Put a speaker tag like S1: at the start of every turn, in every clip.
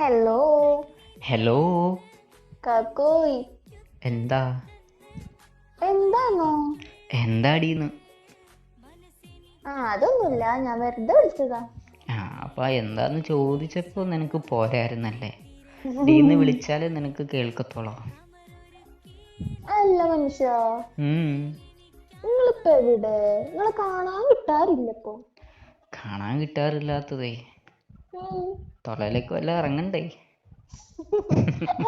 S1: Hello
S2: hello
S1: കാക്കോയ്
S2: എന്താ?
S1: എന്താണോ?
S2: എന്താടീന്ന്?
S1: ആ അതൊന്നുമില്ല. ഞാൻ വെറുതെ വിളിച്ചതാ.
S2: ആ അപ്പൊ എന്താന്ന് ചോദിച്ചപ്പോ നിനക്ക് പോരായിരുന്നല്ലേ? ഡീന്ന് വിളിച്ചാലേ നിനക്ക് കേൾക്കത്തോളോ
S1: അല്ല മനുഷ്യ. നിങ്ങളിപ്പോ എവിടെ? നിങ്ങളെ കാണാൻ കിട്ടാറില്ല ഇപ്പൊ
S2: കാണാൻ കിട്ടാറില്ലാത്തതേ. തൊളയിലേക്ക് വല്ല ഇറങ്ങണ്ടേ?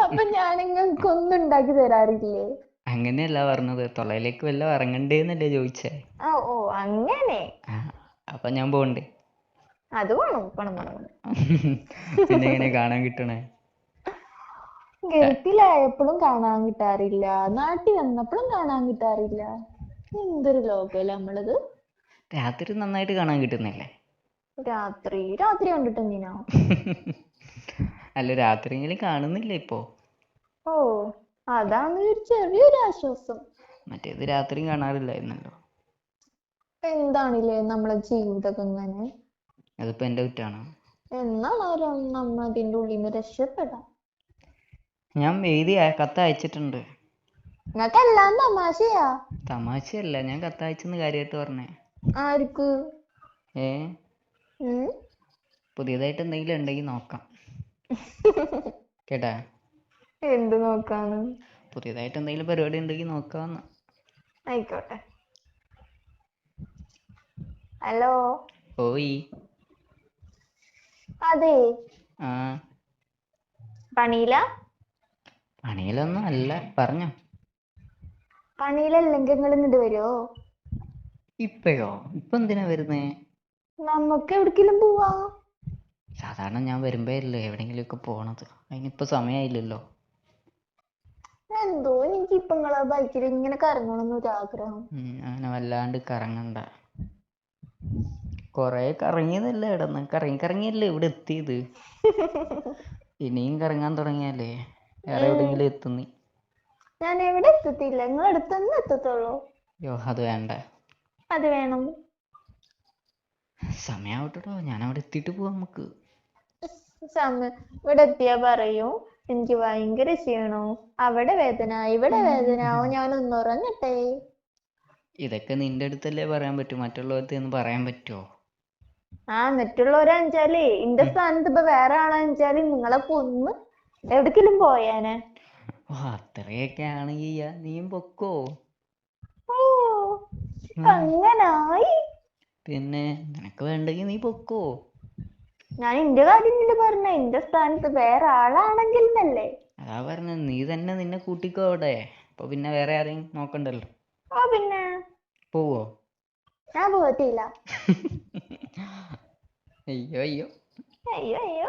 S1: അപ്പൊ ഞാൻ നിങ്ങൾക്ക് ഒന്നും ഉണ്ടാക്കി തരാറില്ലേ?
S2: അങ്ങനെയല്ല പറഞ്ഞത്. തൊളയിലേക്ക് വല്ല ഇറങ്ങണ്ടേന്നല്ലേ ചോദിച്ചേ.
S1: ആ ഓ അങ്ങനെ?
S2: അപ്പൊ ഞാൻ പോണ്ടേ
S1: അത് വേണം പണം പണം.
S2: പിന്നെ എങ്ങനെ കാണാൻ കിട്ടണേ?
S1: ഗൾഫിലായപ്പോഴും കാണാൻ കിട്ടാറില്ല. നാട്ടിൽ വന്നപ്പോഴും കാണാൻ കിട്ടാറില്ല. എന്തൊരു ലോകല്ലേ നമ്മളത്?
S2: രാത്രി നന്നായിട്ട് കാണാൻ കിട്ടുന്നില്ലേ?
S1: രാത്രി രാത്രി കണ്ടിട്ട് എന്തിനാ?
S2: അല്ല രാത്രിയെങ്കിലും കാണുന്നില്ല ഇപ്പോ?
S1: ഓ അതാണ് ഒരു ചെറിയൊരു ആശ്വാസം.
S2: മറ്റേത് രാത്രി കാണാറില്ലായിരുന്നല്ലോ.
S1: എന്താണില്ലേ നമ്മളെ ജീവിതമൊക്കെ ഇങ്ങനെ
S2: അതിപ്പോ എന്റെ കുറ്റാണോ?
S1: എന്നാണ് നമ്മൾ അതിന്റെ ഉള്ളിൽ നിന്ന് രക്ഷപ്പെടാം.
S2: ഞാൻ എഴുതി കത്ത് അയച്ചിട്ടുണ്ട്
S1: നിങ്ങൾക്ക് എല്ലാം തമാശയാ?
S2: തമാശയല്ല ഞാൻ കത്ത് അയച്ചെന്ന് കാര്യമായിട്ട് പറഞ്ഞേ.
S1: ആർക്ക്?
S2: ഏ? പുതിയതായിട്ട് എന്തെങ്കിലും ഉണ്ടെങ്കിൽ നോക്കാം. കേട്ടാ?
S1: എന്ത് നോക്കാന്ന്
S2: പുതിയതായിട്ട് എന്തെങ്കിലും പരിപാടി ഉണ്ടെങ്കിൽ നോക്കാന്ന്.
S1: ആയിക്കോട്ടെ. ഹലോ?
S2: പോയി.
S1: അതെ.
S2: ആ.
S1: പണിയില?
S2: പണിയിലൊന്നും അല്ല. പറഞ്ഞോ.
S1: പണിയിലല്ലെങ്കിൽ നിങ്ങൾ ഇങ്ങോട്ട് വരുമോ
S2: ഇപ്പഴോ? ഇപ്പൊ എന്തിനാ വരുന്നേ?
S1: നമുക്ക് എവിടേക്കെങ്കിലും പോവാ?
S2: സാധാരണ ഞാൻ വരുമ്പോഴല്ലേ എവിടെയെങ്കിലുമൊക്കെ പോണത്. അതിനിപ്പോ സമയമായില്ലല്ലോ
S1: എന്തോ എനിക്ക് ഇപ്പൊ നിങ്ങളെ ബൈക്കിൽ ഇങ്ങനെ കറങ്ങണം ഒരു ആഗ്രഹം.
S2: ഉം, അങ്ങനെ വല്ലാണ്ട് കറങ്ങണ്ട. കൊറേ കറങ്ങിയതല്ലേ ഇടന്ന് കറങ്ങി കറങ്ങിയല്ലേ ഇവിടെ എത്തിയത്. ഇനിയും കറങ്ങാൻ തുടങ്ങിയല്ലേ വേറെ എവിടെയെങ്കിലും എത്തുന്നി
S1: ഞാൻ എവിടെ എത്തത്തില്ല നിങ്ങൾ അടുത്തൊന്നും എത്തത്തുള്ളൂ.
S2: യോ അത് വേണ്ട.
S1: അത് വേണം.
S2: സമയാവട്ടോ ഞാൻ അവിടെ എത്തിയിട്ട് പോവാം നമുക്ക്.
S1: സമയം ഇവിടെ എത്തിയാ പറയൂ. എനിക്ക് ഭയങ്കര ക്ഷീണോ. അവിടെ വേദന ഇവിടെ വേദന. ഞാൻ ഒന്ന് ഉറങ്ങട്ടെ
S2: ഇതൊക്കെ നിന്റെ അടുത്തല്ലേ പറയാൻ പറ്റൂ. മറ്റുള്ളവർക്ക് ഒന്നും പറയാൻ പറ്റുമോ
S1: ആ മറ്റുള്ളവരാണെച്ചാലേ ഇന്റെ സ്ഥാനത്ത് ഇപ്പൊ വേറെ ആളാണെച്ചാൽ നിങ്ങളെ കൊന്ന് എവിടേക്കെങ്കിലും പോയാനെ.
S2: ഓ അത്രയൊക്കെ ആണെങ്കിൽ നീയും പൊക്കോ?
S1: ഓ അങ്ങനായി.
S2: പിന്നെ നിനക്ക് വേണ്ടെങ്കിൽ നീ പൊക്കോ.
S1: ഞാൻ എന്റെ കാര്യം പറഞ്ഞ. എന്റെ സ്ഥാനത്ത് വേറെ ആളാണെങ്കിൽ എന്നല്ലേ?
S2: അതാ പറഞ്ഞ. നീ തന്നെ നിന്നെ കൂട്ടിക്കോ അവിടെ. അപ്പൊ പിന്നെ വേറെ ആരെയും നോക്കണ്ടല്ലോ.
S1: ആ പിന്നെ.
S2: പോവോ?
S1: ഞാൻ പോകത്തില്ല
S2: അയ്യോ അയ്യോ.
S1: അയ്യോ അയ്യോ.